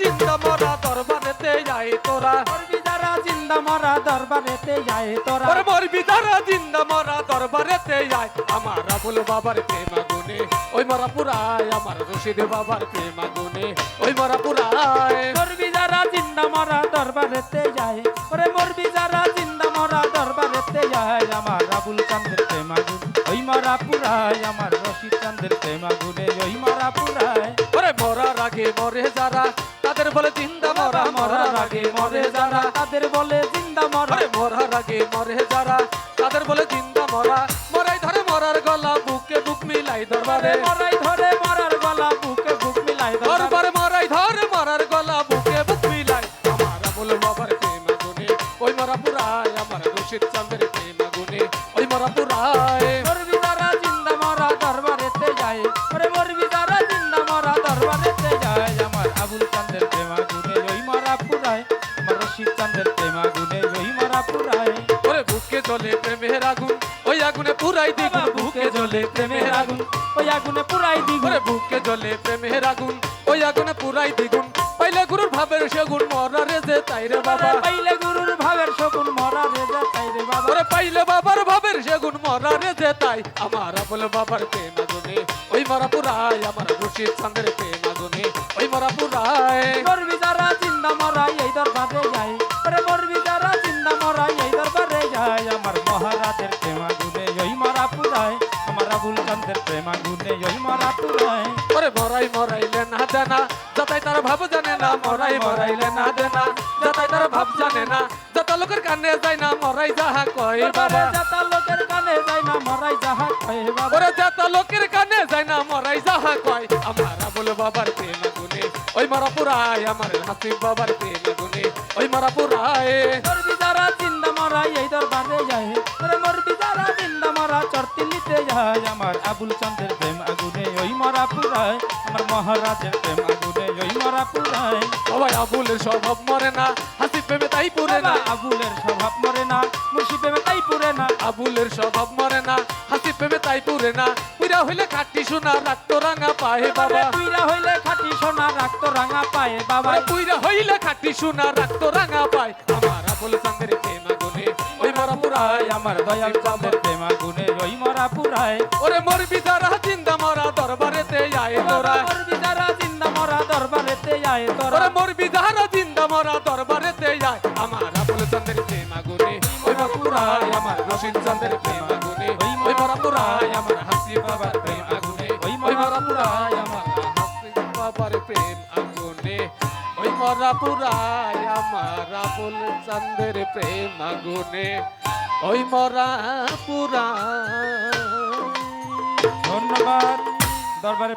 জিন্দা মরা দরবারেতে যাই তোরা। মরবি যারা জিন্দা মরা দরবারেতে যায় তোরা। ওরে মরবি যারা জিন্দা মরা দরবারেতে যাই। আমার আবুল বাবার প্রেম আগুনে ওই মরা পুরায় আমার রশিদ বাবার প্রেম আগুনে ওই মরা পুরায়। মরবি যারা জিন্দা মরা দরবারেতে যাই। ওরে ওই মরা পুরায় আমার রশিদ চান্দের প্রেমাগুনে ওই মরা পুরায়। ওরে মরার আগে মরে যারা তাদের বলে জিন্দা মরা মরার আগে মরে যারা। তাদের বলে জিন্দা মরা। ওরে মরার আগে মরে যারা তাদের বলে জিন্দা মরা। মরাই ধরে মরার গলা বুকে বুক মিলাই দরবারে। মরাই ধরে মরার গলা বুকে বুক মিলাই দরবারে। মরাই ধরে মরার গলা বুকে বুক মিলাই। আমার আমল বাবার প্রেম আগুনে ওই মরা পুরায় আমার রশিদ চাঁদের প্রেম আগুনে ওই মরা পুরায়। বুকে জ্বলে প্রেমের আগুন ওই আগুনে পুরাই দ্বিগুণ বুকে জ্বলে প্রেমের আগুন ওই আগুনে পুরাই ওরে বুকে জ্বলে প্রেমের আগুন ওই আগুনে পুরাই দ্বিগুণ পাইলে গুরুর ভাবের সেগুন মরা রে যে তাই রে বাবা। পাইলে গুরুর ভাবের শকুন মরা রেজা তাই রে বাবা। ওরে পাইলে বাবার ভাবের সেগুন মরা রে যে তাই আমার বল বাবার প্রেম আগুনে। ওই মরা পুরাই আমার রশিদ চাঁদের প্রেম আগুনে। ওই মরা পুরাই আমার মহারাজের প্রেমাগুনে ওই মরা পুরায়। আমার আবুল চান্দের প্রেমাগুনে ওই মরা পুরায়। ওরে মরাই মরাইলে না দেনা যাতাই তারা ভাব জানে না মরাই মরাইলে না দেনা যাতাই তারা ভাব জানে না যত লোকের কানে যায় না মরাই যাহা কয় বাবা। যাতা লোকের কানে যায় না মরাই যাহা কয়ে বাবা। ওরে যত লোকের কানে যায় না মরাই যাহা কয়। আমার আবুল বাবার প্রেম গুনে ওই মরা পুরাই আমার হাসি বাবার প্রেম গুনে ওই মরা পুরাই। মরবি যারা জিন্দা মারা এই দরবারে যায়। তোর মোর যারা জিন্দা মরা চর্তিলিতে যায়। পুরায় আমার মহারাজের প্রেম আগুনে ওই মরা পুরায়। সবাই আবুলের স্বভাব মরে না হাসি প্রেমে তাই পুরে না। আবুলের স্বভাব মরে না মুর্শি প্রেমে তাই পুরে না। আবুলের স্বভাব মরে না হাসি প্রেমে তাই পুরে না। পুরা হইলে কাটি শোনা রাখতো রাঙা পায়ে বাবা। তুইরা হইলে খাটি সোনা রাখতো রাঙা পায়ে বাবা। পুইরা হইলে খাটি শোনা রাখতো রাঙা পায়। আমার আবুল গুনে মরা পুরাই আমার দয়াল চাঁদের প্রেম আগুনে ওই মরা পুরায়। ওরে মরবি যারা জিন্দা মরা দরবারেতে আয় তোরা। মরবি যারা জিন্দা মরা দরবারেতে যায় তোরা। ওরে মরবি যারা জিন্দা মরা দরবারেতে যায় আমার আবুল চন্দ্রের প্রেম আগুনে ওই মরাপুরাই আমার রশিদ চন্দ্রের প্রেম আগুনে ওই মরাপুরাই আমার হাসি বাবার প্রেম আগুনে ওই মরাপুরাই আমার হাসি বাবার প্রেম আগুনে ওই মরাপুরাই আমার আবুল চন্দ্রের প্রেম আগুনে ওই মরা পুরা। ধন্যবাদ দরবারে